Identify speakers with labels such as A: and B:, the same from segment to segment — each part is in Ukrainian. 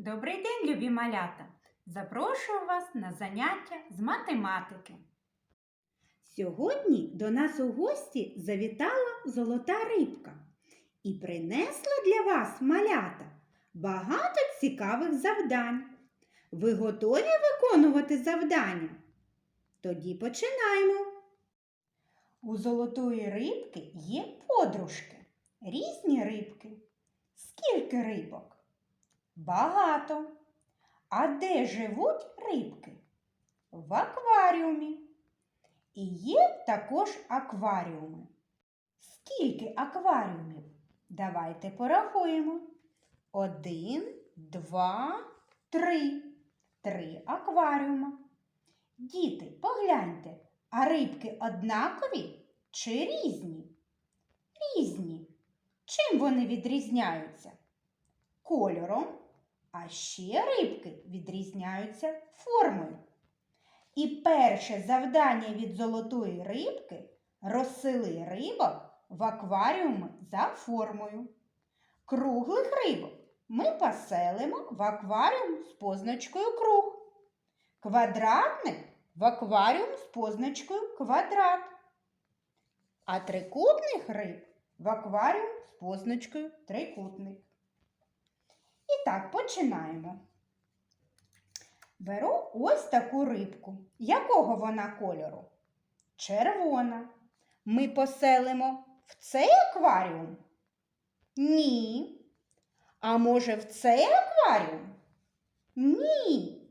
A: Добрий день, любі малята! Запрошую вас на заняття з математики. Сьогодні до нас у гості завітала золота рибка і принесла для вас малята багато цікавих завдань. Ви готові виконувати завдання? Тоді починаємо. У золотої рибки є подружки, різні рибки. Скільки рибок? Багато. А де живуть рибки? В акваріумі. І є також акваріуми. Скільки акваріумів? Давайте порахуємо. Один, два, три. Три акваріума. Діти, погляньте, а рибки однакові чи різні? Різні. Чим вони відрізняються? Кольором, а ще рибки відрізняються формою. І перше завдання від золотої рибки розсили рибок в акваріуми за формою. Круглих рибок ми поселимо в акваріум з позначкою круг. Квадратних в акваріум з позначкою квадрат. А трикутних риб в акваріум з позначкою трикутник. Так, починаємо. Беру ось таку рибку. Якого вона кольору? Червона. Ми поселимо в цей акваріум? Ні. А може в цей акваріум? Ні.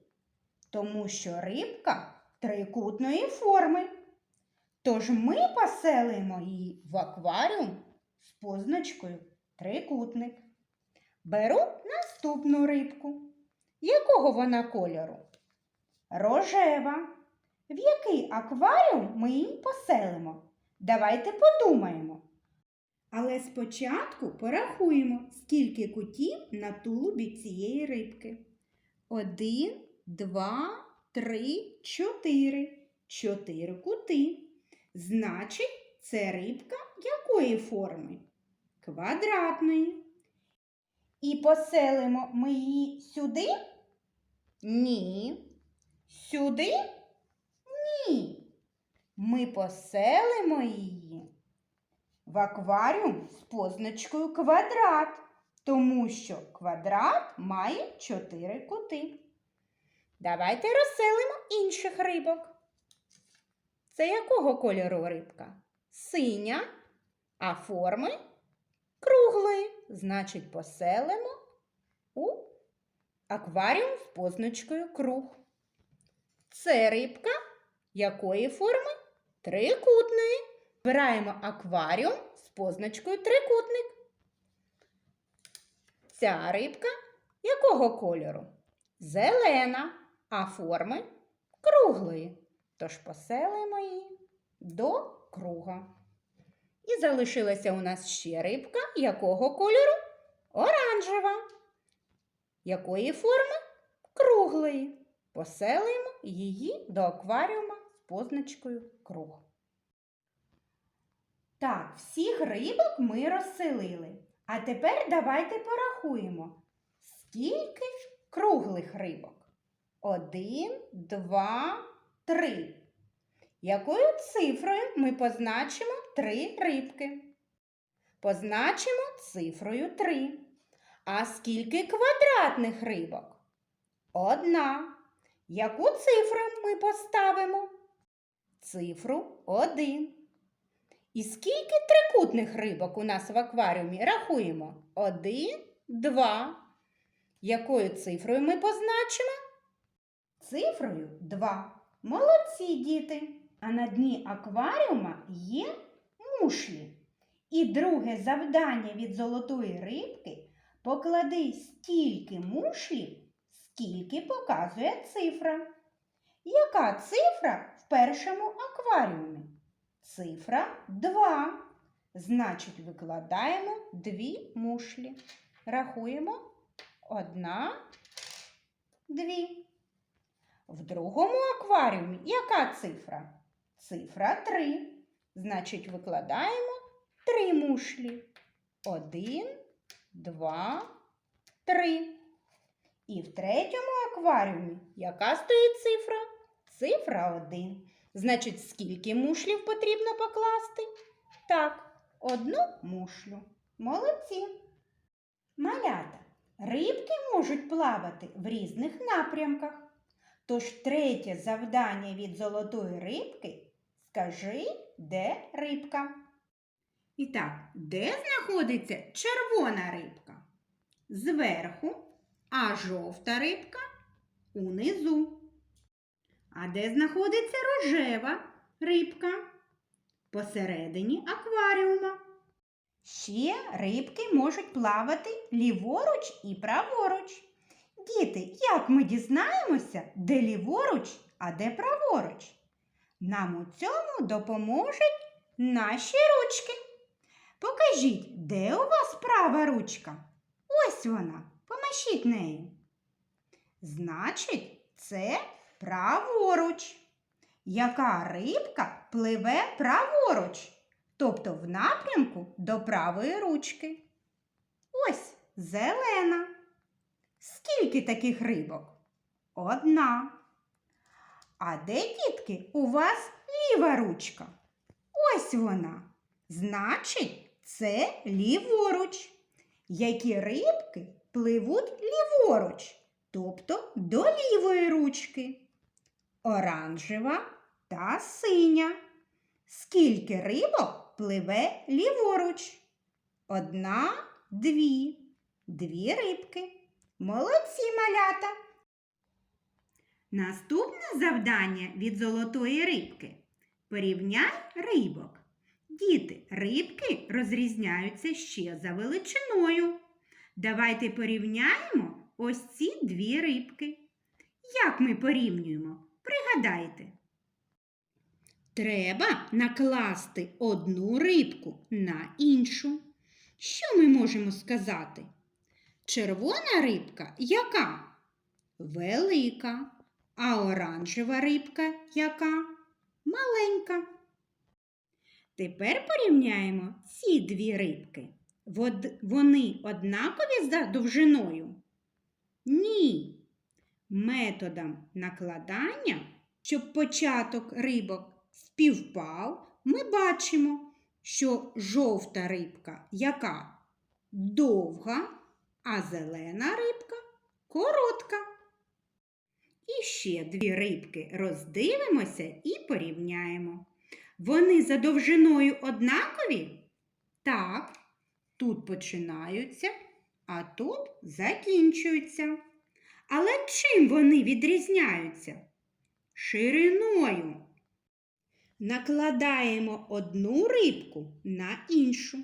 A: Тому що рибка трикутної форми. Тож ми поселимо її в акваріум з позначкою трикутник. Беру наступну рибку. Якого вона кольору? Рожева. В який акваріум ми її поселимо? Давайте подумаємо. Але спочатку порахуємо, скільки кутів на тулубі цієї рибки. Один, два, три, чотири. Чотири кути. Значить, це рибка якої форми? Квадратної. І поселимо ми її сюди? Ні. Сюди? Ні. Ми поселимо її в акваріум з позначкою квадрат, тому що квадрат має чотири кути. Давайте розселимо інших рибок. Це якого кольору рибка? Синя, а форми круглої. Значить, поселимо у акваріум з позначкою круг. Це рибка якої форми? Трикутної. Збираємо акваріум з позначкою трикутник. Ця рибка якого кольору? Зелена, а форми круглої. Тож поселимо її до круга. І залишилася у нас ще рибка якого кольору? Оранжева. Якої форми? Круглої. Поселимо її до акваріума з позначкою круг. Так, всіх рибок ми розселили. А тепер давайте порахуємо, скільки круглих рибок. Один, два, три. Якою цифрою ми позначимо три рибки? Позначимо цифрою 3. А скільки квадратних рибок? Одна. Яку цифру ми поставимо? Цифру 1. І скільки трикутних рибок у нас в акваріумі? Рахуємо. 1, 2. Якою цифрою ми позначимо? Цифрою 2. Молодці діти! А на дні акваріума є мушлі. І друге завдання від золотої рибки поклади стільки мушлів, скільки показує цифра. Яка цифра в першому акваріумі? Цифра 2. Значить, викладаємо дві мушлі. Рахуємо одна, дві. В другому акваріумі яка цифра? Цифра 3. Значить, викладаємо три мушлі. Один, два, три. І в третьому акваріумі яка стоїть цифра? Цифра 1. Значить, скільки мушлів потрібно покласти? Так, одну мушлю. Молодці. Малята. Рибки можуть плавати в різних напрямках. Тож третє завдання від золотої рибки скажи, де рибка. І так, де знаходиться червона рибка? Зверху, а жовта рибка унизу. А де знаходиться рожева рибка? Посередині акваріума. Ще рибки можуть плавати ліворуч і праворуч. Діти, як ми дізнаємося, де ліворуч, а де праворуч? Нам у цьому допоможуть наші ручки. Покажіть, де у вас права ручка? Ось вона. Помашіть нею. Значить, це праворуч. Яка рибка пливе праворуч? Тобто в напрямку до правої ручки. Ось зелена. Скільки таких рибок? Одна. А де, дітки, у вас ліва ручка? Ось вона. Значить, це ліворуч. Які рибки пливуть ліворуч, тобто до лівої ручки. Оранжева та синя. Скільки рибок пливе ліворуч? Одна, дві. Дві рибки. Молодці малята. Наступне завдання від золотої рибки. Порівняй рибок. Діти, рибки розрізняються ще за величиною. Давайте порівняємо ось ці дві рибки. Як ми порівнюємо? Пригадайте. Треба накласти одну рибку на іншу. Що ми можемо сказати? Червона рибка яка? Велика. А оранжева рибка яка? Маленька. Тепер порівняємо ці дві рибки. Вони однакові за довжиною? Ні. Методом накладання, щоб початок рибок співпав, ми бачимо, що жовта рибка яка довга, а зелена рибка коротка. І ще дві рибки роздивимося і порівняємо. Вони за довжиною однакові? Так, тут починаються, а тут закінчуються. Але чим вони відрізняються? Шириною. Накладаємо одну рибку на іншу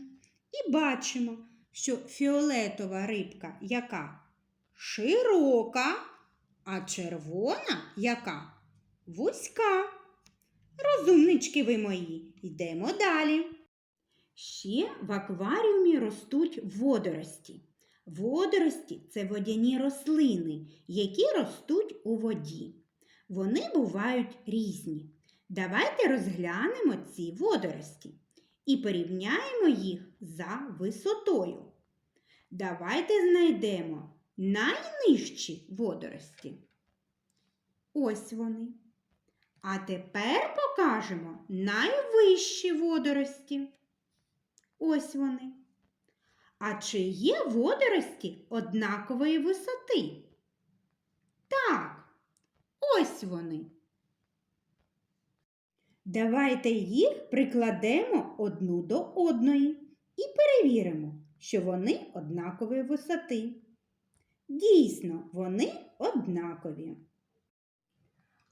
A: і бачимо, що фіолетова рибка яка широка, а червона яка вузька. Розумнички ви мої, йдемо далі. Ще в акваріумі ростуть водорості. Водорості це водяні рослини, які ростуть у воді. Вони бувають різні. Давайте розглянемо ці водорості і порівняємо їх за висотою. Давайте знайдемо найнижчі водорості. Ось вони. А тепер покажемо найвищі водорості. Ось вони. А чи є водорості однакової висоти? Так, ось вони. Давайте їх прикладемо одну до одної і перевіримо, що вони однакової висоти. Дійсно, вони однакові.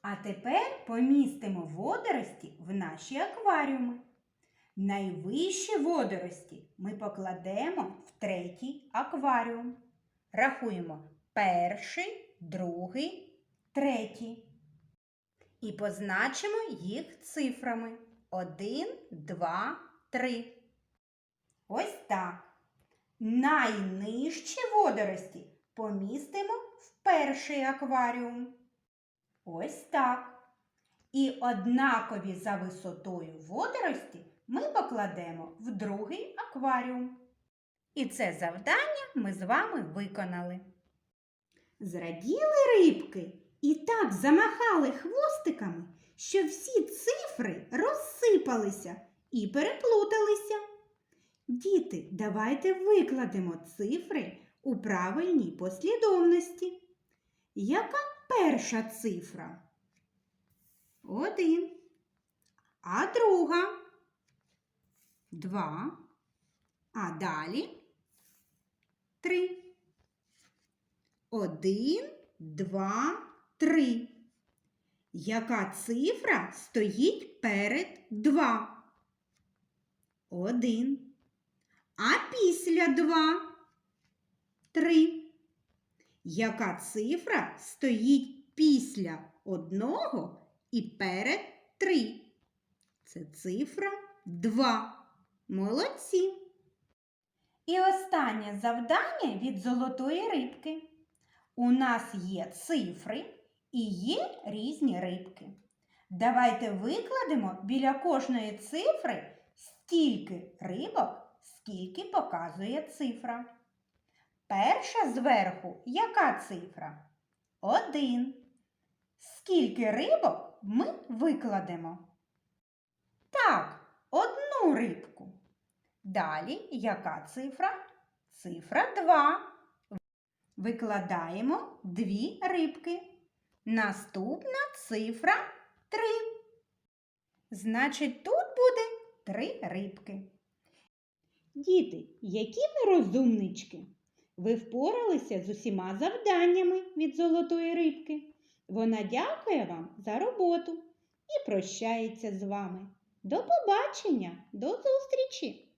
A: А тепер помістимо водорості в наші акваріуми. Найвищі водорості ми покладемо в третій акваріум. Рахуємо перший, другий, третій. І позначимо їх цифрами 1, 2, 3. Ось так. Найнижчі водорості помістимо в перший акваріум. Ось так. І однакові за висотою водорості ми покладемо в другий акваріум. І це завдання ми з вами виконали. Зраділи рибки і так замахали хвостиками, що всі цифри розсипалися і переплуталися. Діти, давайте викладемо цифри у правильній послідовності. Яка перша цифра? Один. А друга? Два. А далі? Три. Один, два, три. Яка цифра стоїть перед два? Один. А після два? Три. Яка цифра стоїть після одного і перед три? Це цифра два. Молодці. І останнє завдання від золотої рибки. У нас є цифри і є різні рибки. Давайте викладемо біля кожної цифри стільки рибок, скільки показує цифра. Перша зверху яка цифра? Один. Скільки рибок ми викладемо? Так, одну рибку. Далі яка цифра? Цифра 2. Викладаємо дві рибки. Наступна цифра 3. Значить, тут буде три рибки. Діти, які ви розумнички? Ви впоралися з усіма завданнями від золотої рибки. Вона дякує вам за роботу і прощається з вами. До побачення, до зустрічі!